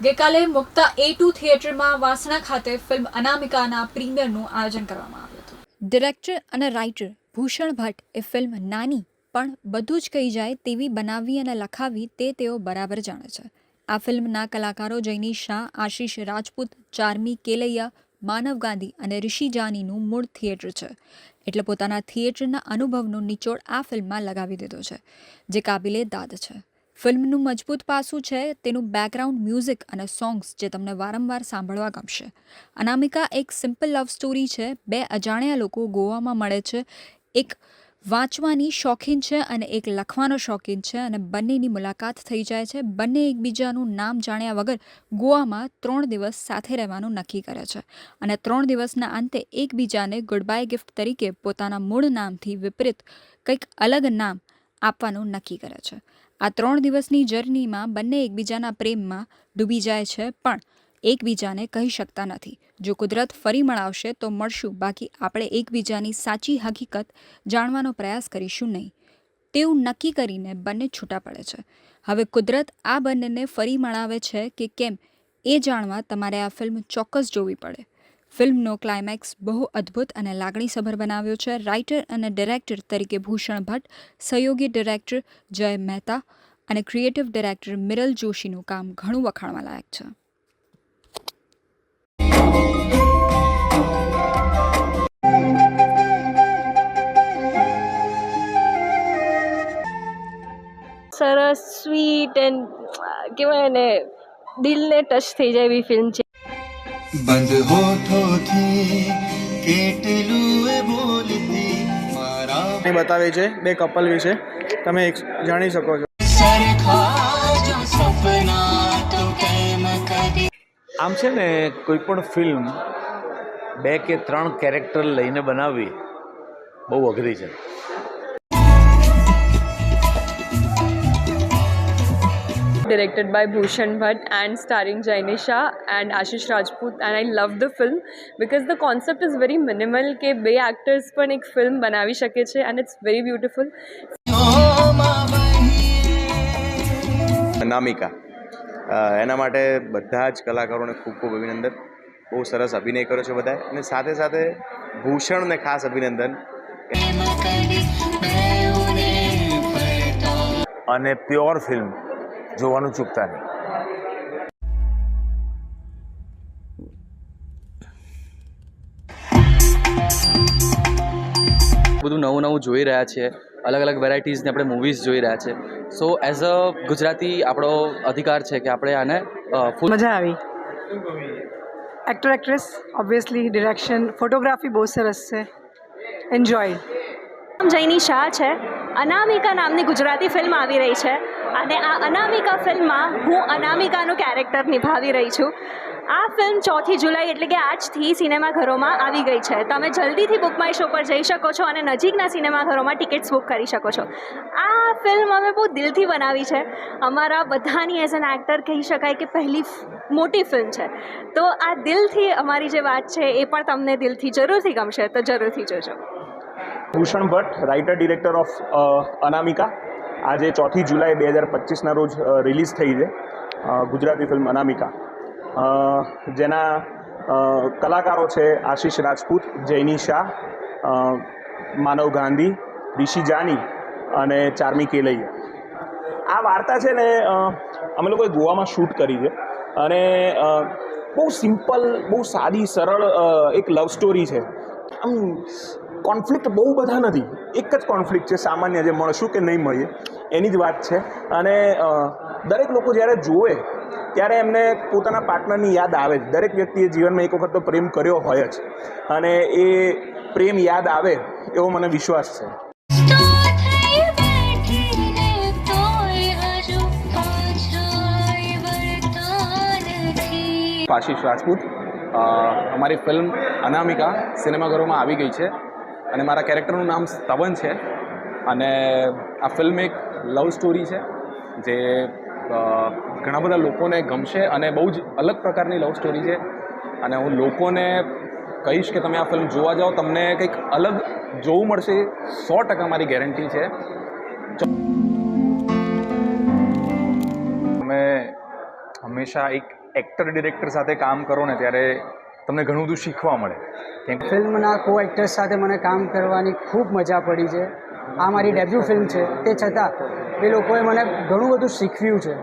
ગઈકાલે મુક્તા એ ટુ થિયેટરમાં વાસણા ખાતે ફિલ્મ અનામિકાના પ્રીમિયરનું આયોજન કરવામાં આવ્યું હતું. ડિરેક્ટર અને રાઇટર ભૂષણ ભટ્ટ એ ફિલ્મ નાની પણ બધું જ કહી જાય તેવી બનાવવી અને લખાવી તે તેઓ બરાબર જાણે છે. આ ફિલ્મના કલાકારો જૈની શાહ, આશીષ રાજપૂત, ચાર્મી કેલૈયા, માનવ ગાંધી અને ઋષિ જાનીનું મૂળ થિયેટર છે. એટલે પોતાના થિયેટરના અનુભવનો નિચોડ આ ફિલ્મમાં લગાવી દીધો છે, જે કાબિલે દાદ છે. ફિલ્મનું મજબૂત પાસું છે, તેનું બેકગ્રાઉન્ડ મ્યુઝિક અને સોંગ્સ જે તમને વારંવાર સાંભળવા ગમશે. અનામિકા એક સિમ્પલ લવ સ્ટોરી છે, બે અજાણ્યા લોકો ગોવામાં મળે છે, એક વાંચવાની શોખીન છે અને એક લખવાનો શોખીન છે અને બંનેની મુલાકાત થઈ જાય છે. બંને એકબીજાનું નામ જાણ્યા વગર ગોવામાં ત્રણ દિવસ સાથે રહેવાનું નક્કી કરે છે અને ત્રણ દિવસના અંતે એકબીજાને ગુડ બાય ગિફ્ટ તરીકે પોતાના મૂળ નામથી વિપરીત કંઈક અલગ નામ આપવાનું નક્કી કરે છે. આ ત્રણ દિવસની જર્નીમાં બંને એકબીજાના પ્રેમમાં ડૂબી જાય છે, પણ એકબીજાને કહી શકતા નથી. જો કુદરત ફરી મળાવશે, તો મળશું. બાકી આપણે એકબીજાની સાચી હકીકત જાણવાનો પ્રયાસ કરીશું નહીં. તેવું નક્કી કરીને બંને છૂટા પડે છે. હવે કુદરત આ બંનેને ફરી મળાવે છે કે કેમ, એ જાણવા તમારે આ ફિલ્મ ચોક્કસ જોવી પડે. ફિલ્મનો ક્લાઇમેક્સ બહુ અદ્ભુત અને લાગણીસભર બનાવ્યો છે. રાઇટર અને ડિરેક્ટર તરીકે ભૂષણ ભટ્ટ, સહયોગી ડિરેક્ટર જય મહેતા અને ક્રિએટિવ ડિરેક્ટર મિરલ જોશીનું કામ ઘણું વખાણવા લાયક છે. સરસ સ્વીટ એન્ડ કહેવાય ને, દિલને ટચ થઈ જાય એવી ફિલ્મ છે. બંધ હોઠોથી કેટલું બોલતી મારા બતાવે છે બે કપલ વિશે. તમે એક જાણી શકો છો. આમ છે ને કોઈ પણ ફિલ્મ બે કે ત્રણ કેરેક્ટર લઈને બનાવવી બહુ અઘરી છે. Directed by Bhushan Bhatt and starring Jaini Shah and Ashish Rajput and I love the film because the concept is very minimal કે બે actors પણ એક film બનાવી શકે છે and it's very beautiful નામિકા એના માટે બધા જ કલાકારોને ખૂબ ખૂબ અભિનંદન બહુ સરસ અભિનય કર્યો છે બધાએ અને સાથે સાથે ભૂષણને ખાસ અભિનંદન અને પ્યોર ફિલ્મ જોવાનું ચૂકતા નહીં. બધું નવું નવું જોઈ રહ્યા છીએ અલગ અલગ વેરાયટીઝને આપણે મૂવીઝ જોઈ રહ્યા છે. સો એઝ અ ગુજરાતી આપણો અધિકાર છે કે આપણે આને ફૂલ મજા આવી. Actor actress obviously direction photography બહુ સરસ છે. એન્જોય જૈની શાહ છે. અનામિકા નામની ગુજરાતી ફિલ્મ આવી રહી છે અને આ અનામિકા ફિલ્મમાં હું અનામિકાનું કેરેક્ટર નિભાવી રહી છું. આ ફિલ્મ ચોથી જુલાઈ એટલે કે આજથી સિનેમાઘરોમાં આવી ગઈ છે. તમે જલ્દીથી બુક માય શો પર જઈ શકો છો અને નજીકના સિનેમાઘરોમાં ટિકિટ્સ બુક કરી શકો છો. આ ફિલ્મ અમે બહુ દિલથી બનાવી છે. અમારા બધાની એઝ એન એક્ટર કહી શકાય કે પહેલી મોટી ફિલ્મ છે. તો આ દિલથી અમારી જે વાત છે એ પણ તમને દિલથી જરૂરથી ગમશે, તો જરૂરથી જોજો. Bhushan Bhatt writer director of Anamika. આજે ચોથી જુલાઈ બે હજાર પચીસના રોજ રિલીઝ થઈ છે ગુજરાતી ફિલ્મ અનામિકા. જેના કલાકારો છે આશીષ રાજપૂત, જૈની શાહ માનવ ગાંધી, ઋષિ જાની અને ચાર્મી કેલૈયા. આ વાર્તા છે ને અમે લોકોએ ગોવામાં શૂટ કરી છે અને બહુ સિમ્પલ બહુ સાદી, સરળ એક લવ સ્ટોરી છે. આમ કોન્ફ્લિક્ટ બહુ બધા નથી. એક જ કોન્ફ્લિક્ટ છે સામાન્ય જે મળશું કે નહીં મળીએ, એની જ વાત છે. અને દરેક લોકો જ્યારે જુએ, ત્યારે એમને પોતાના પાર્ટનરની યાદ આવે જ દરેક વ્યક્તિએ જીવનમાં એક વખત તો પ્રેમ કર્યો હોય જ. અને એ પ્રેમ યાદ આવે, એવો મને વિશ્વાસ છે. આશીષ રાજપૂત અમારી ફિલ્મ અનામિકા સિનેમાઘરોમાં આવી ગઈ છે. અને મારા કેરેક્ટરનું નામ સ્તવન છે. અને આ ફિલ્મ એક લવ સ્ટોરી છે, જે ઘણા બધા લોકોને ગમશે અને બહુ જ અલગ પ્રકારની લવ સ્ટોરી છે. અને હું લોકોને કહીશ કે તમે આ ફિલ્મ જોવા જાઓ, તમને કંઈક અલગ જોવું મળશે સો ટકા મારી ગેરંટી છે. તમે હંમેશા એક એક્ટર ડિરેક્ટર સાથે કામ કરો ને ત્યારે તમને ઘણું બધું શીખવા મળે. ફિલ્મના કો એક્ટર્સ સાથે મને કામ કરવાની ખૂબ મજા પડી છે. આ મારી ડેબ્યુ ફિલ્મ છે. તે છતાં એ લોકોએ મને ઘણું બધું શીખવ્યું છે.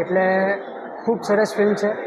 એટલે ખૂબ સરસ ફિલ્મ છે.